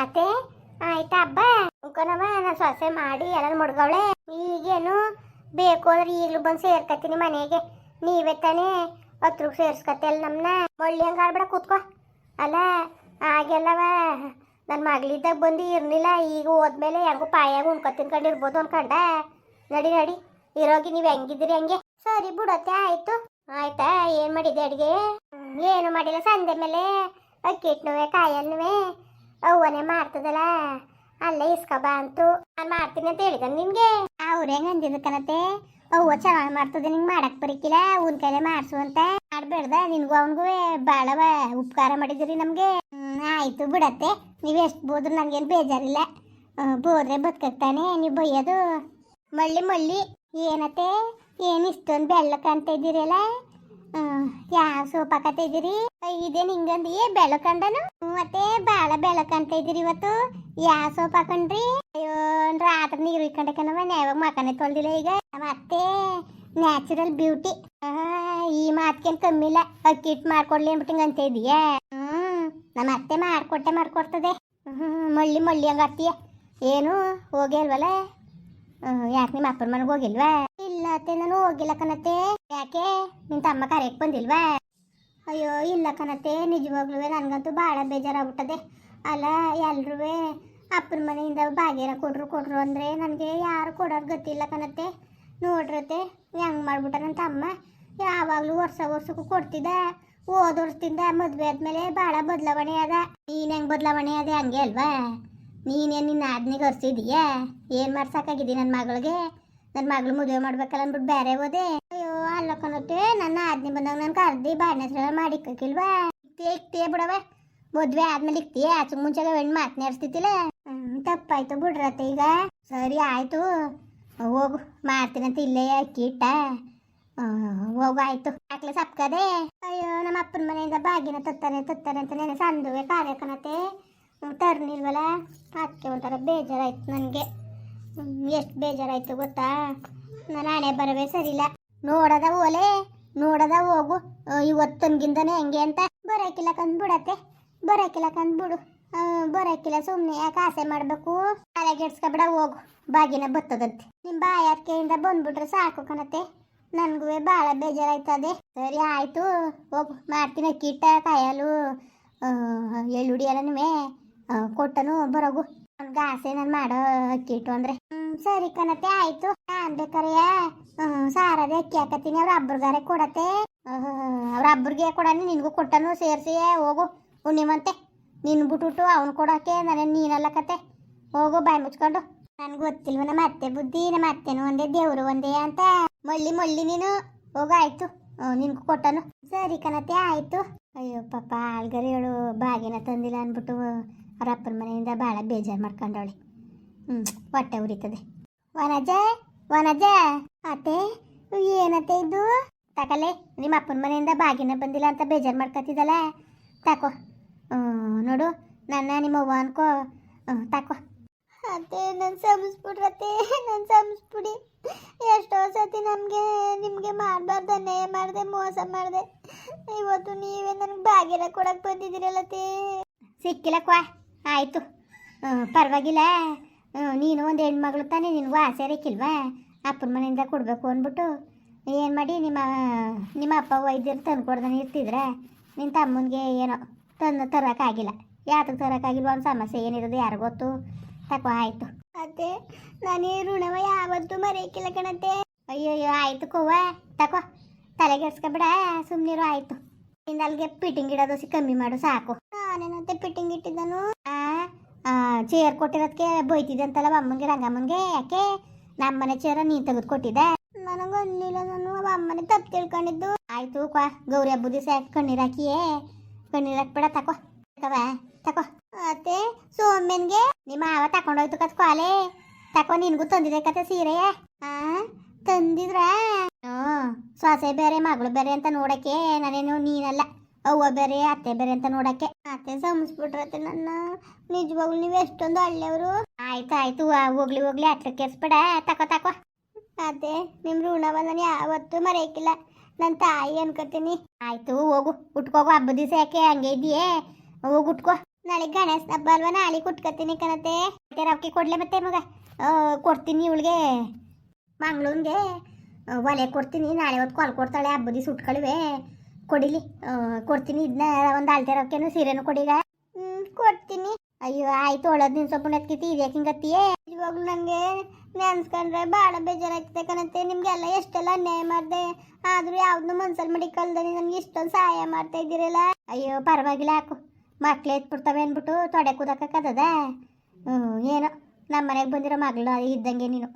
ಅತ್ತೆ, ಆಯ್ತಾ ಹಬ್ಬ ಅನ್ಕೊನವ ನಾನು ಸೊಸೆ ಮಾಡಿ ಎಲ್ಲ ಮುಡ್ಗವಳೆ. ಈಗೇನು ಬೇಕು ಅಂದ್ರೆ ಈಗಲೂ ಬಂದು ಸೇರ್ಕತ್ತೀನಿ ಮನೆಗೆ. ನೀವೇ ತಾನೇ ಹತ್ರ ಸೇರ್ಸ್ಕತ್ತಲ್ಲ ನಮ್ಮನ್ನ ಮಳ್ಳಿ ಹಂಗೆ ಆಡ್ಬೇಡ ಕೂತ್ಕೋ. ಅಲ್ಲ ಆಗೆಲ್ಲವ ನನ್ನ ಮಗಳಿದ್ದಾಗ ಬಂದು ಇರ್ಲಿಲ್ಲ ಈಗ ಹೋದ್ಮೇಲೆ ಹೆಂಗೋ ಪಾಯಾಗ ಉಣ್ಕೊ ತಿನ್ಕೊಂಡಿರ್ಬೋದು ಅನ್ಕಂಡ. ನಡಿ ನಡಿ, ಇರೋಗಿ ನೀವು ಹೆಂಗಿದ್ದೀರಿ ಹಂಗೆ. ಸರಿ ಬಿಡತ್ತೆ ಆಯ್ತು. ಆಯ್ತಾ, ಏನು ಮಾಡಿದೆ ಅಡುಗೆ? ಏನು ಮಾಡಿಲ್ಲ ಸಂಜೆ ಮೇಲೆ ಅಕ್ಕಿ ಹಿಟ್ನುವೆ ಕಾಯಲ್ನುವೆ ಅವ್ವನೇ ಮಾಡ್ತದಲ್ಲ? ಅಲ್ಲೇ ಇಸ್ಕೊಬಾ ಅಂತು. ನಾನು ಮಾಡ್ತೀನಿ ಅಂತ ಹೇಳಿದ ನಿನ್ಗೆ? ಅವ್ರು ಹೆಂಗ್ ಅಂದಿದ್ದು ಕಣತೆ? ಅವ್ವ ಚೆನ್ನಾಗಿ ಮಾಡ್ತದೆ, ನಿಂಗೆ ಮಾಡಕ್ ಬರಿಕಿಲ್ಲ? ಉನ್ ಕೈಲೇ ಮಾಡ್ಸು ಅಂತ. ಮಾಡ್ಬೇಡ್ದ ನಿನ್ಗೂ ಅವನಿಗೂ ಬಾಳವ ಉಪಕಾರ ಮಾಡಿದಿರಿ ನಮ್ಗೆ. ಆಯ್ತು ಬಿಡತ್ತೆ. ನೀವು ಎಷ್ಟು ಬೋದ್ರು ನನ್ಗೇನು ಬೇಜಾರಿಲ್ಲ. ಬೋದ್ರೆ ಬದುಕತ್ತಾನೆ, ನೀವು ಬೈಯೋದು ಮಳ್ಳಿ ಮಳ್ಳಿ. ಏನತ್ತೆ? ಏನು ಇಷ್ಟೊಂದು ಬೆಳ್ಳಕ್ ಅಂತ ಇದ್ದೀರಲ್ಲ? ಯಾವ ಸೋಪ್ ಹಾಕತ್ತ ಇದ್ದೀರಿ? ಇದೇನು ಹಿಂಗಂದು? ಬೆಳಕಂಡನು ಮತ್ತೆ ಬಾಳ ಬೆಳಕಂತ ಇದೀರಿ ಇವತ್ತು. ಯಾ ಸೋಪ್ ಹಾಕೊಂಡ್ರಿ? ಅಯ್ಯೋ, ರಾತ್ರಿ ನೀರು ಇಟ್ಕೊಂಡಕನವ ಯಾವಾಗ ಮಕನೆ ತೊಳ್ದಿಲ್ಲ ಈಗ. ಮತ್ತೆ ನ್ಯಾಚುರಲ್ ಬ್ಯೂಟಿ ಈ ಮಾತ್ಕೇನ್ ಕಮ್ಮಿ ಇಲ್ಲ. ಅಕ್ಕಿ ಹಿಟ್ಟು ಮಾಡ್ಕೊಡ್ಲಿ ಅಂದ್ಬಿಟ್ಟು ಅಂತ ಇದೀಯಾ ಹ್ಮ್ ನಮ್ಮ ಅತ್ತೆ ಮಾಡ್ಕೊಟ್ಟೆ ಮಾಡ್ಕೊಡ್ತದೆ. ಹ್ಮ್, ಮಳ್ಳಿ ಮಳ್ಳಿ ಹಂಗಾರ್ತೀಯ ಏನು, ಹೋಗಿ ಅಲ್ವಲ್ಲ ಯಾಕೆ ನಿಮ್ಮ ಅಪ್ಪನ ಮನೆಗೆ ಹೋಗಿಲ್ವಾ? ಇಲ್ಲ ಅತ್ತೆ, ನಾನು ಹೋಗಿಲ್ಲ ಕಣತ್ತೆ. ಯಾಕೆ? ನಿನ್ ತಮ್ಮ ಕರೆಯಕ್ಕೆ ಬಂದಿಲ್ವಾ? ಅಯ್ಯೋ, ಇಲ್ಲ ಕಣತ್ತೆ. ನಿಜವಾಗ್ಲೂ ನನಗಂತೂ ಭಾಳ ಬೇಜಾರಾಗ್ಬಿಟ್ಟದೆ. ಅಲ್ಲ ಎಲ್ರೂ ಅಪ್ಪನ ಮನೆಯಿಂದ ಬಾಗೇರ ಕೊಡ್ರು ಕೊಡ್ರು ಅಂದರೆ ನನಗೆ ಯಾರು ಕೊಡೋರು ಗೊತ್ತಿಲ್ಲ ಕಣತ್ತೆ. ನೋಡ್ರತೆ ಹೆಂಗೆ ಮಾಡ್ಬಿಟ್ಟ ನನ್ನ ತಮ್ಮ ಯಾವಾಗಲೂ ವರ್ಷ ವರ್ಷಕ್ಕೂ ಕೊಡ್ತಿದ್ದ. ಓದ್ ವರ್ಷದಿಂದ ಮದುವೆ ಆದಮೇಲೆ ಭಾಳ ಬದಲಾವಣೆ ಅದ. ನೀನು ಹೆಂಗೆ ಬದಲಾವಣೆ ಅದ ಹಂಗೆ ಅಲ್ವಾ? ನೀನೇ ನಿನ್ನ ಆದ್ನಿಗೆ ಹರ್ಸಿದೀಯ? ಏನು ಮಾಡ್ಸಾಕಾಗಿದ್ದೀನಿ ನನ್ನ ಮಗಳಿಗೆ? ನನ್ನ ಮಗಳು ಮದುವೆ ಮಾಡ್ಬೇಕಲ್ಲ ಅಂದ್ಬಿಟ್ಟು ಬೇರೆ ಅಯ್ಯೋ ಅಲ್ಲ ನನ್ನ ಆದ್ನಿ ಬಂದಾಗ ನಾನು ಕರ್ದಿ ಬಾಡಿನ ಮಾಡಿ ಮಾಡಿಕ್ಕಿಲ್ವಾ? ಇಕ್ತಿಯ ಇಕ್ತಿಯ ಬಿಡವ. ಮದುವೆ ಆದ್ಮೇಲೆ ಇಕ್ತಿಯ ಆಚೆ ಮುಂಚೆಗೆ ಹೆಣ್ಣು ಮಾತನಾಡಿಸ್ತಿತ್ತಿಲ್ಲ ತಪ್ಪಾಯ್ತು ಬಿಡ್ರತ್ತೆ ಈಗ. ಸರಿ ಆಯ್ತು. ಹೋಗು ಮಾಡ್ತೀನಂತ ಇಲ್ಲೇ ಅಕ್ಕಿ ಇಟ್ಟ. ಹೋಗು, ಆಯ್ತು. ಹಾಕ್ಲೆ ಸಪ್ಕದೆ. ಅಯ್ಯೋ, ನಮ್ಮ ಅಪ್ಪನ ಮನೆಯಿಂದ ಬಾಗಿನ ತತ್ತಾನೆ ತತ್ತಾನೆ ಅಂತ ನೆನೆ ಸಂದುವೆ ಕಾರ್ಯಕನತೆ ತರ್ನಿಲ್ವಲ್ಲ? ಅದಕ್ಕೆ ಒಂಥರ ಬೇಜಾರಾಯ್ತು ನನಗೆ. ಎಷ್ಟು ಬೇಜಾರಾಯಿತು ಗೊತ್ತಾ? ನಾನು ಹಣೆ ಬರವೇ ಸರಿಲ್ಲ ನೋಡದ ಓಲೆ, ನೋಡದ ಹೋಗು. ಇವತ್ತನ್ಗಿಂದನೇ ಹೆಂಗೆ ಅಂತ. ಬರೋಕಿಲ್ಲ ಕಂದ್ಬಿಡತ್ತೆ. ಬರೋಕಿಲ್ಲ ಕಂದ್ಬಿಡು. ಬರೋಕಿಲ್ಲ ಸುಮ್ಮನೆ ಯಾಕೆ ಆಸೆ ಮಾಡಬೇಕು? ತಲೆಗೆಡ್ಸ್ಕೊಬೇಡ ಹೋಗು. ಬಾಗಿನ ಬತ್ತದಂತೆ. ನಿಮ್ಮ ಬಾಯಾರಿಕೆಯಿಂದ ಬಂದ್ಬಿಟ್ರೆ ಸಾಕು ಕಣತೆ ನನಗೂ ಭಾಳ ಬೇಜಾರಾಯ್ತದೆ. ಸರಿ, ಆಯಿತು. ಹೋಗು. ಮಾಡ್ತೀನಿ ಕೀಟ ಕಾಯಲು. ಎಳ್ಳುಡಿ ಎಲ್ಲನೂ ಕೊಟ್ಟನು, ಬರೋಗು. ನನ್ಗೆ ಆಸೆ ನಾನು ಮಾಡೋ ಅಕ್ಕಿಟ್ಟು ಹ್ಮ್ ಸರಿ ಕಣತೆ, ಆಯ್ತು. ನಾನ್ ಬೇಕಾರೆಯ ಸಾರದೆ ಅಕ್ಕಿ ಹಾಕತ್ತೀನಿ, ಅವ್ರ ಹಬ್ಬರ್ಗಾರೆ ಕೊಡತ್ತೆ. ಅವ್ರ ಹಬ್ಬರಿಗೆ ಕೊಡನಿ, ನಿನ್ಗೂ ಕೊಟ್ಟನು ಸೇರಿಸಿ ಹೋಗು. ಹುಣ್ಣಿಮಂತೆ ನಿನ್ ಬಿಟ್ಬಿಟ್ಟು ಅವ್ನು ಕೊಡಕ್ಕೆ ನನಗೆ ನೀನಲ್ಲ ಕತೆ. ಹೋಗು, ಬಾಯಿ ಮುಚ್ಕೊಂಡು. ನನ್ಗೆ ಗೊತ್ತಿಲ್ವ, ನಮ್ಮ ಅತ್ತೆ ಬುದ್ಧಿ, ನಮ್ಮ ಅತ್ತೆನೂ ಒಂದೇ, ದೇವ್ರು ಒಂದೇ ಅಂತ. ಮಳ್ಳಿ ಮಳ್ಳಿ ನೀನು. ಹೋಗು, ಆಯ್ತು. ನಿನ್ಗೂ ಕೊಟ್ಟನು. ಸರಿ ಕಣತೆ, ಆಯ್ತು. ಅಯ್ಯೋ, ಪಾಪ, ಆಳ್ಗರಿಗಳು ಬಾಗಿನ ತಂದಿಲ್ಲ ಅಂದ್ಬಿಟ್ಟು ಅವ್ರ ಅಪ್ಪನ ಮನೆಯಿಂದ ಭಾಳ ಬೇಜಾರು ಮಾಡ್ಕೊಂಡವಳೆ. ಹ್ಞೂ ಹೊಟ್ಟೆ ಉರಿತದೆ. ವನಜ ವನಜ. ಅತ್ತೆ, ಏನತ್ತೆ ಇದು? ತಕಲೆ, ನಿಮ್ಮ ಅಪ್ಪನ ಮನೆಯಿಂದ ಬಾಗಿನ ಬಂದಿಲ್ಲ ಅಂತ ಬೇಜಾರು ಮಾಡ್ಕೊತಿದ್ದಲ್ಲ ತಾಕೋ. ನೋಡು, ನನ್ನ ನಿಮ್ಮ ಅವ್ವ ಅನ್ಕೋ. ತಾಕೋ. ಅತ್ತೆ ನನ್ನ ಸಂಸ್ಬಿಡ್ರತ್ತೆ ನನ್ನ ಸಂಸ್ಬಿಡಿ ಎಷ್ಟೋ ಸತಿ ನಮಗೆ, ನಿಮಗೆ ಮಾಡಬಾರ್ದು ಅನ್ಯಾಯ ಮಾಡಿದೆ, ಮೋಸ ಮಾಡಿದೆ. ಇವತ್ತು ನೀವೇ ನನಗೆ ಬಾಗಿನ ಕೊಡಕ್ಕೆ ಬಂದಿದ್ದೀರಲ್ಲತ್ತೆ. ಸಿಕ್ಕಿಲ್ಲ ಕ್ವಾ. ಆಯಿತು. ಪರವಾಗಿಲ್ಲ. ನೀನು ಒಂದು ಹೆಣ್ಮಗಳು ತಾನೇ ನಿನಗೂ ಆಸೆ ಇರಕ್ಕಿಲ್ವಾ ಅಪ್ಪನ ಮನೆಯಿಂದ ಕೊಡಬೇಕು ಅಂದ್ಬಿಟ್ಟು ಏನು ಮಾಡಿ ನಿಮ್ಮ ನಿಮ್ಮ ಅಪ್ಪ ವೈದ್ಯರು ತಂದು ಕೊಡ್ದಾನೆ ಇರ್ತಿದ್ರೆ ನಿನ್ನ ತಮ್ಮನಿಗೆ ಏನೋ ತಂದು ತರೋಕ್ಕಾಗಿಲ್ಲ. ಯಾತಕ್ಕೆ ತರೋಕ್ಕಾಗಿಲ್ವ ಒಂದು ಸಮಸ್ಯೆ ಏನಿರೋದು ಯಾರು ಗೊತ್ತು? ತಕೋ ಆಯಿತು. ಅತ್ತೆ ನಾನು ಋಣವ ಯಾವತ್ತೂ ಮರೆಯಕ್ಕಿಲ್ಲ ಕಣತ್ತೆ. ಅಯ್ಯೋಯ್ಯೋ ಆಯಿತು ಕೋವ ತಕೋ. ತಲೆಗೆಡ್ಸ್ಕೊಬೇಡ ಸುಮ್ಮನಿರು ಆಯಿತು. ನಿಂದ ಅಲ್ಲಿಗೆ ಪಿಟಿಂಗ್ ಇಡೋದು ಕಮ್ಮಿ ಮಾಡು ಸಾಕು. ನಾನೇನಂತೆ ಪಿಟಿಂಗ್ ಇಟ್ಟಿದ್ದನು? ಆ ಚೇರ್ ಕೊಟ್ಟಿರೋದಕ್ಕೆ ಬೈತಿದ್ದಂತಲ್ಲ ಅಮ್ಮನಿಗೆ ರಂಗಮ್ಮನಿಗೆ? ಯಾಕೆ? ನಮ್ಮನೆ ಚೇರ ನೀನು ತೆಗೆದು ಕೊಟ್ಟಿದ್ದೆ? ನನಗೊಂದಿಲ್ಲ ನಾನು ಅಮ್ಮನೆ ತಪ್ಪು ತಿಳ್ಕೊಂಡಿದ್ದು. ಆಯ್ತು ಕ್ವಾ ಗೌರಿ ಹಬ್ಬದ ದಿವಸ ಕಣ್ಣೀರ್ ಹಾಕಿಯೇ? ಕಣ್ಣೀರು ಹಾಕ್ಬೇಡ, ತಕೋ. ತಕವ ತಕೋ. ಅತ್ತೆ, ಸೋಮ್ಯನ್ಗೆ? ನಿಮ್ಮ ಆವ ತಕೊಂಡೋಯ್ತು ಕತ್ ಕ್ವಾಲೆ? ತಕೋ, ನಿನ್ಗೂ ತಂದಿದೆ ಕತೆ ಸೀರೆ. ಆ, ತಂದಿದ್ರ? ಹ್ಞೂ ಸೊಸೆ ಬೇರೆ, ಮಗಳು ಬೇರೆ ಅಂತ ನೋಡಕ್ಕೆ ನಾನೇನು ನೀನಲ್ಲ. ಅವ್ವ ಬೇರೆ ಅತ್ತೆ, ಬೇರೆ ಅಂತ ನೋಡಕ್ಕೆ. ಅತ್ತೆ ಸಂಸ್ಬಿಟ್ರತ್ತೆ ನನ್ನ. ನಿಜವಾಗ್ಲು ನೀವು ಎಷ್ಟೊಂದು ಹಳ್ಳಿಯವರು ಆಯ್ತು ಆಯ್ತು ಹೋಗ್ಲಿ ಹೋಗ್ಲಿ ಅಟ್ಲ ಕೇಸ್ಬೇಡ. ತಕೋ ತಕೋ. ಅತ್ತೆ ನಿಮ್ಮ ಋಣವ ನಾನು ಯಾವತ್ತೂ ಮರೆಯಕ್ಕಿಲ್ಲ. ನನ್ನ ತಾಯಿ ಅನ್ಕೋತೀನಿ. ಆಯ್ತು, ಹೋಗು. ಉಟ್ಕೋಗು, ಹಬ್ಬದ ದಿವಸ ಯಾಕೆ ಹಂಗೆ ಇದೆಯೇ ಹೋಗು, ಉಟ್ಕೋ. ನಾಳೆ ಗಣೇಶ ಹಬ್ಬ ಅಲ್ವಾ? ನಾಳೆ ಉಟ್ಕೋತೀನಿ ಕಣತೆ ರೊಕ್ಕಿ ಕೊಡ್ಲೆ ಮತ್ತೆ ಮಗ? ಕೊಡ್ತೀನಿ ಇವಳಿಗೆ. ಮಂಗ್ಳೂರ್ಗೆ ಒಲೆ ಕೊಡ್ತೀನಿ. ನಾಳೆ ಹೊತ್ತು ಕಾಲ್ ಕೊಡ್ತಾಳೆ, ಹಬ್ಬದಿ ಸುಟ್ಕಳಿವೆ ಕೊಡಿಲಿ. ಕೊಡ್ತೀನಿ. ಇದನ್ನ ಒಂದು ಅಳ್ತೆ ರೊಕ್ಕೇನು ಸೀರೆನು ಕೊಡಿಗ ಹ್ಞೂ ಕೊಡ್ತೀನಿ. ಅಯ್ಯೋ, ಆಯ್ತು ಒಳದ್ ನಿನ್ ಸೊಪ್ಪು ನೆತ್ಕಿತಿ ಇದ್ಯಾಕೆ ಹಿಂಗತ್ತಿಯೇ? ಇವಾಗಲೂ ನನಗೆ ನೆನ್ಸ್ಕೊಂಡ್ರೆ ಭಾಳ ಬೇಜಾರಾಗ್ತದೆ ಕಣತ್ತೆ. ನಿಮಗೆಲ್ಲ ಎಷ್ಟೆಲ್ಲ ಅನ್ಯಾಯ ಮಾಡಿದೆ. ಆದ್ರೂ ಯಾವ್ದು ಮನ್ಸಲ್ಲಿ ಮಡಿಕಲ್ದಲ್ಲಿ ನನಗೆ ಇಷ್ಟೊಂದು ಸಹಾಯ ಮಾಡ್ತಾ ಇದ್ದೀರಲ್ಲ. ಅಯ್ಯೋ, ಪರವಾಗಿಲ್ಲ, ಹಾಕು. ಮಕ್ಳು ಎತ್ಬಿಡ್ತವೆ ಅಂದ್ಬಿಟ್ಟು ತೊಡೆ ಕೂದಕ್ಕದ ಹ್ಞೂ ಏನೋ. ನಮ್ಮ ಮನೆಗೆ ಬಂದಿರೋ ಮಗಳು ಇದ್ದಂಗೆ ನೀನು.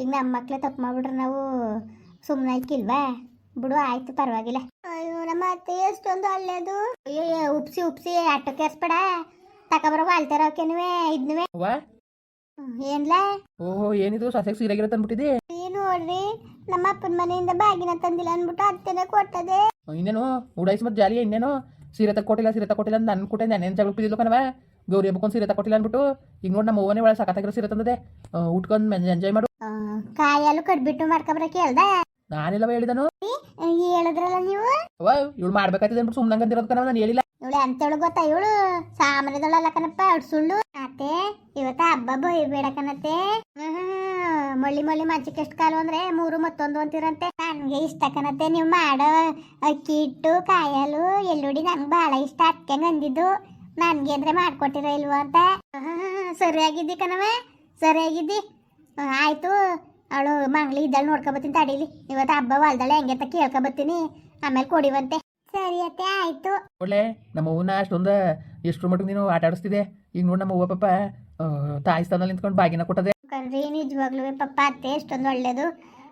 ಈಗ ನಮ್ಮ ಮಕ್ಳೇ ತಪ್ಪು ಮಾಡ್ಬಿಟ್ರೆ ನಾವು ಸುಮ್ಮನೆ ಆಯ್ಕಿಲ್ವಾ ಬಿಡು, ಆಯ್ತು, ಪರವಾಗಿಲ್ಲ. ನಮ್ಮ ಅತ್ತೆ ಎಷ್ಟೊಂದು ಒಳ್ಳೇದು. ಅಯ್ಯೋ ಉಪ್ಸಿ ಉಪ್ಸಿ ಅಟ್ಟು ಕೇಸ್ಬೇಡ ತಕಬರ ವಾಲ್ತಾರವಕೆನುವೆ ಇದ್ನುವೆ. ಅವ್ವ? ಏನ್ಲಾ? ಓಹೋ ಏನಿದು? ಸಸ್ಯಕ್ಕೆ ಸೀರೆಗಿರತ್ತೆ ತಂದ್ಬಿಟ್ಟಿದೆ? ಈ ನೋಡ್ರಿ ನಮ್ಮ ಅಪ್ಪನ ಮನೆಯಿಂದ ಬಾಗಿನ ತಂದಿಲ್ಲ ಅಂದ್ಬಿಟ್ಟು ಅತ್ತೆನೇ ಕೊಟ್ಟದೆ. ಇನ್ನೇನು? ಉಡಾಯಿಸಿ ಮತ್ತೆ ಜಾಲಿಯ ಇನ್ನೇನು? ಸೀರೆ ತಕ್ಕೊಟ್ಟಿಲ್ಲ ಸೀರೆ ತಕ್ಕೊಟ್ಟಿಲ್ಲ ಅಂತ ನನ್ನ ಕೊಟ್ಟೆ ನಾನೇನು ಜಗಳ ಬಿದ್ದಿಲ್ಲ ಕಣವ ಗೌರಿ ಹಬ್ಬಕ್ಕೊಂದು ಸೀರೆ ತಕ್ಕೊಟ್ಟಿಲ್ಲ ಅಂದ್ಬಿಟ್ಟು. ಈಗ ನೋಡಿ ನಮ್ಮ ಓವನೇ ಒಳಗೆ ಸಖತ್ತಾಗಿರೋ ಸೀರೆ ತಂದದೆ. ಉಟ್ಕೊಂಡು ಎಂಜಾಯ್ ಮಾಡು. ಕಾಯಲ್ಲೂ ಕಟ್ಬಿಟ್ಟು ಮಾಡ್ಕೊಬ್ರ ಹೇಳ್ದ. ನಾನೆಲ್ಲವ ಹೇಳಿದನು? ಹೇಳಿದ್ರಲ್ಲ ನೀವು? ಇವಳು ಮಾಡ್ಬೇಕಾಯ್ತದೆ ಅಂದ್ಬಿಟ್ಟು ಸುಮ್ಮನೆ ಅಂದಿರೋದು ಕಣವ ನಾನು ಹೇಳಿಲ್ಲ. ಇವಳು ಎಂತವಳು ಗೊತ್ತಾ ಇವಳು? ಸಾಮಾನ್ಯದೊಳಲ್ಲ ಕಣಪ್ಪ ಅವ್ಳು ಸುಳ್ಳು. ಅತ್ತೆ ಇವತ್ತ ಹಬ್ಬ ಕಣತ್ತೆ. ಹ್ಮ್, ಮಳ್ಳಿ ಮಳ್ಳಿ ಮಜ್ಜಿಗೆ ಎಷ್ಟು ಕಾಲು ಅಂದ್ರೆ ಮೂರು ಮತ್ತೊಂದು ಅಂತಿರಂತೆ. ನನ್ಗೆ ಇಷ್ಟ ಕಣತ್ತೆ ನೀವು ಮಾಡೋ ಅಕ್ಕಿ ಹಿಟ್ಟು ಕಾಯಲು ಎಲ್ಲುಡಿ ನನ್ಗೆ ಬಹಳ ಇಷ್ಟ ಅತ್ತೆಂಗ್ ಅಂದಿದ್ದು. ನನ್ಗೆ ಅಂದ್ರೆ ಮಾಡ್ಕೊಟ್ಟಿರೋ ಇಲ್ವೋ ಅಂತ. ಸರಿಯಾಗಿದ್ದಿ ಕಣವ ಸರಿಯಾಗಿದ್ದಿ? ಆಯ್ತು. ಅವಳು ಮಂಗ್ಳಿ ಇದ್ದಾಳೆ ನೋಡ್ಕೊಬತ್ತೀನಿ ತಡೀಲಿ ಇವತ್ತು ಹಬ್ಬ ವಾಲ್ದಾಳೆ ಹೆಂಗೆ ಅಂತ ಕೇಳ್ಕೊಬತ್ತೀನಿ. ಆಮೇಲೆ ಕೊಡಿವಂತೆ. ಸರಿ ಅತ್ತೆ ಆಯ್ತು. ಒಳ್ಳೆ ನಮ್ಮ ಅವ್ವನ ಅಷ್ಟೊಂದು ಎಷ್ಟು ಮಟ್ಟಿಗೆ ನೀನು ಆಟ ಆಡಿಸ್ತಿದೆ? ಈಗ ನೋಡಿ ನಮ್ಮ ಅವ್ವ ಪಾಪ ಆ, ತಾಯಿ ಸ್ಥಾನದಲ್ಲಿ ನಿಂತ್ಕೊಂಡು ಬಾಗಿನ ಕೊಟ್ಟದೆ. ಕಣ್ರಿ ನಿಜವಾಗ್ಲೂ ಪಪ್ಪ ಅತ್ತೆ ಎಷ್ಟೊಂದು ಒಳ್ಳೇದು.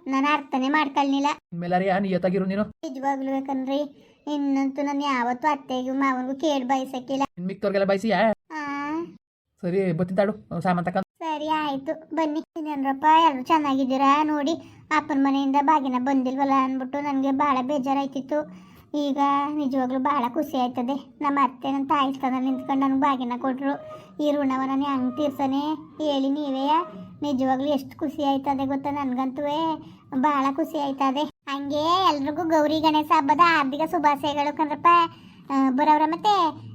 ನಾನು ಅರ್ಥನೆ ಮಾಡ್ಕೊಳ್ಲಿಲ್ಲ ಇನ್ಮೇಲಾರಿ ಆ ನಿಯತ್ತಾಗಿರು ನೀನು. ನಿಜವಾಗ್ಲೂ ಕಣ್ರಿ ಇನ್ನಂತೂ ನಾನು ಯಾವತ್ತು ಅತ್ತೆಗೂ ಮಾವನಿಗೂ ಕೇಳಿ ಬಯಸಕ್ಕಿಲ್ಲ. ಇನ್ನು ಮಿಕ್ತವ್ರಿಗೆಲ್ಲ ಬಯಸಿಯಾ? ಆ. ಸರಿ ಬತ್ತಿ ತಾಡು ಸಾಮಾನು ತಕ್ಕ ಸರಿ ಆಯಿತು. ಬನ್ನಿ. ಇನ್ನೇನರಪ್ಪ ಎಲ್ಲರೂ ಚೆನ್ನಾಗಿದ್ದೀರಾ? ನೋಡಿ, ಅಪ್ಪನ ಮನೆಯಿಂದ ಬಾಗಿನ ಬಂದಿಲ್ವಲ್ಲ ಅಂದ್ಬಿಟ್ಟು ನನಗೆ ಭಾಳ ಬೇಜಾರಾಯ್ತಿತ್ತು. ಈಗ ನಿಜವಾಗ್ಲೂ ಭಾಳ ಖುಷಿ ಆಯ್ತದೆ. ನಮ್ಮ ಅತ್ತೆ, ನನ್ನ ತಾಯಿ ಸ್ಥಾನ ನಿಂತ್ಕೊಂಡು ನನಗೆ ಬಾಗಿನ ಕೊಟ್ಟರು ಈ ಋಣವ ನಾನು ಹೆಂಗೆ ತೀರ್ಸನೆ? ಹೇಳಿ ನೀವೇ. ನಿಜವಾಗ್ಲೂ ಎಷ್ಟು ಖುಷಿ ಆಯ್ತದೆ ಗೊತ್ತಾ ನನಗಂತೂ ಭಾಳ ಖುಷಿ ಆಯ್ತದೆ. ಹಂಗೆ ಎಲ್ರಿಗೂ ಗೌರಿ, ಗಣೇಶ ಹಬ್ಬದ ಹಾರ್ದಿಕ ಶುಭಾಶಯಗಳು ಕಣ್ರಪ್ಪ ಬರೋರ ಮತ್ತೆ?